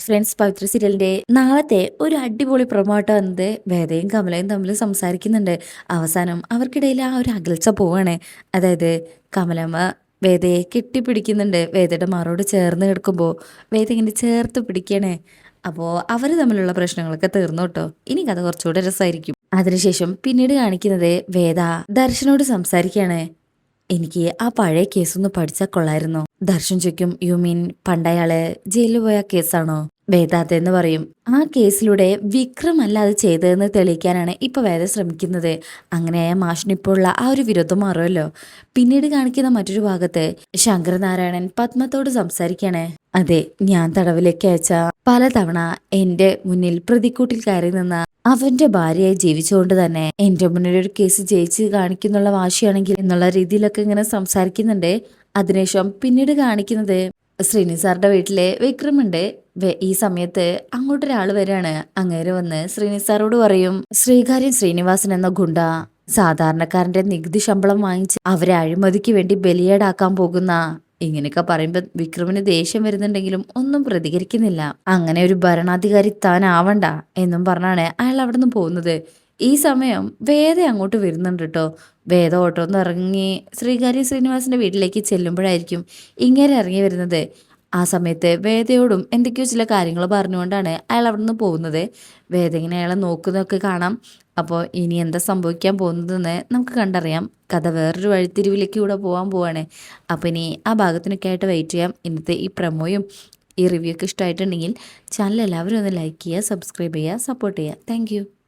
Friends പവിത്ര സീരിയലിന്റെ നാളത്തെ ഒരു അടിപൊളി പ്രൊമോട്ട് വന്നത് വേദയും കമലയും തമ്മിൽ സംസാരിക്കുന്നുണ്ട്. അവസാനം അവർക്കിടയിൽ ആ ഒരു അകൽച്ച പോവാണ്. അതായത് കമലമ്മ വേദയെ കെട്ടിപ്പിടിക്കുന്നുണ്ട്. വേദയുടെ മാറോട് ചേർന്ന് കിടക്കുമ്പോൾ വേദ ഇങ്ങനെ ചേർത്ത് പിടിക്കണേ. അപ്പോൾ അവർ തമ്മിലുള്ള പ്രശ്നങ്ങളൊക്കെ തീർന്നു കേട്ടോ. ഇനി കഥ കുറച്ചുകൂടെ രസമായിരിക്കും. അതിനുശേഷം പിന്നീട് കാണിക്കുന്നത് വേദ ദർശനോട് സംസാരിക്കുകയാണ്. എനിക്ക് ആ പഴയ കേസൊന്ന് പഠിച്ചാൽ കൊള്ളായിരുന്നു? ദർശൻ ചോദിക്കും യു മീൻ പണ്ടയാൾ ജയിലിൽ പോയ കേസാണോ? വേദാത്ത എന്ന് പറയും. ആ കേസിലൂടെ വിക്രം അല്ല അത് ചെയ്തതെന്ന് തെളിയിക്കാനാണ് ഇപ്പൊ വേദ ശ്രമിക്കുന്നത്. അങ്ങനെയായ മാഷിനിപ്പോഴുള്ള ആ ഒരു വിരോധം മാറുമല്ലോ. പിന്നീട് കാണിക്കുന്ന മറ്റൊരു ഭാഗത്ത് ശങ്കരനാരായണൻ പത്മത്തോട് സംസാരിക്കാണ്. അതെ ഞാൻ തടവിലേക്ക് അയച്ച പലതവണ എന്റെ മുന്നിൽ പ്രതിക്കൂട്ടിൽ കയറി നിന്ന അവന്റെ ഭാര്യയായി ജീവിച്ചുകൊണ്ട് തന്നെ എന്റെ മുന്നിൽ ഒരു കേസ് ജയിച്ച് കാണിക്കുന്നുള്ള വാശിയാണെങ്കിൽ എന്നുള്ള രീതിയിലൊക്കെ ഇങ്ങനെ സംസാരിക്കുന്നുണ്ട്. അതിനുശേഷം പിന്നീട് കാണിക്കുന്നത് ശ്രീനി സാറിന്റെ വീട്ടിലെ വിക്രമുണ്ട്. ഈ സമയത്ത് അങ്ങോട്ടൊരാൾ വരികയാണ് അങ്ങേരെ വന്ന് ശ്രീനി സാറോട് പറയും ശ്രീകാര്യം ശ്രീനിവാസൻ എന്ന ഗുണ്ട സാധാരണക്കാരന്റെ നികുതി ശമ്പളം വാങ്ങിച്ച് അവരെ അഴിമതിക്ക് വേണ്ടി ബലിയേടാക്കാൻ പോകുന്ന. ഇങ്ങനെയൊക്കെ പറയുമ്പോൾ വിക്രമിന് ദേഷ്യം വരുന്നുണ്ടെങ്കിലും ഒന്നും പ്രതികരിക്കുന്നില്ല. അങ്ങനെ ഒരു ഭരണാധികാരി താനാവണ്ട എന്നും പറഞ്ഞാണ് അയാൾ അവിടെ നിന്ന് പോകുന്നത്. ഈ സമയം വേദ അങ്ങോട്ട് വരുന്നുണ്ട് കേട്ടോ വേദ ഓട്ടോ ഒന്ന് ഇറങ്ങി ശ്രീകാര്യ ശ്രീനിവാസിന്റെ വീട്ടിലേക്ക് ചെല്ലുമ്പോഴായിരിക്കും ഇങ്ങനെ ഇറങ്ങി വരുന്നത്. ആ സമയത്ത് വേദയോടും എന്തൊക്കെയോ ചില കാര്യങ്ങൾ പറഞ്ഞുകൊണ്ടാണ് അയാൾ അവിടെ നിന്ന് പോകുന്നത്. വേദ ഇങ്ങനെ അയാളെ നോക്കുന്നതൊക്കെ കാണാം. അപ്പോൾ ഇനി എന്താ സംഭവിക്കാൻ പോകുന്നതെന്ന് നമുക്ക് കണ്ടറിയാം. കഥ വേറൊരു വഴിത്തിരിവിലേക്ക് കൂടെ പോകാൻ പോവാണ്. അപ്പോൾ ഇനി ആ ഭാഗത്തിനൊക്കെ ആയിട്ട് വെയിറ്റ് ചെയ്യാം. ഇന്നത്തെ ഈ പ്രമോയും ഈ റിവ്യൂ ഒക്കെ ഇഷ്ടമായിട്ടുണ്ടെങ്കിൽ ചാനൽ എല്ലാവരും ഒന്ന് ലൈക്ക് ചെയ്യുക സബ്സ്ക്രൈബ് ചെയ്യുക സപ്പോർട്ട് ചെയ്യുക. താങ്ക്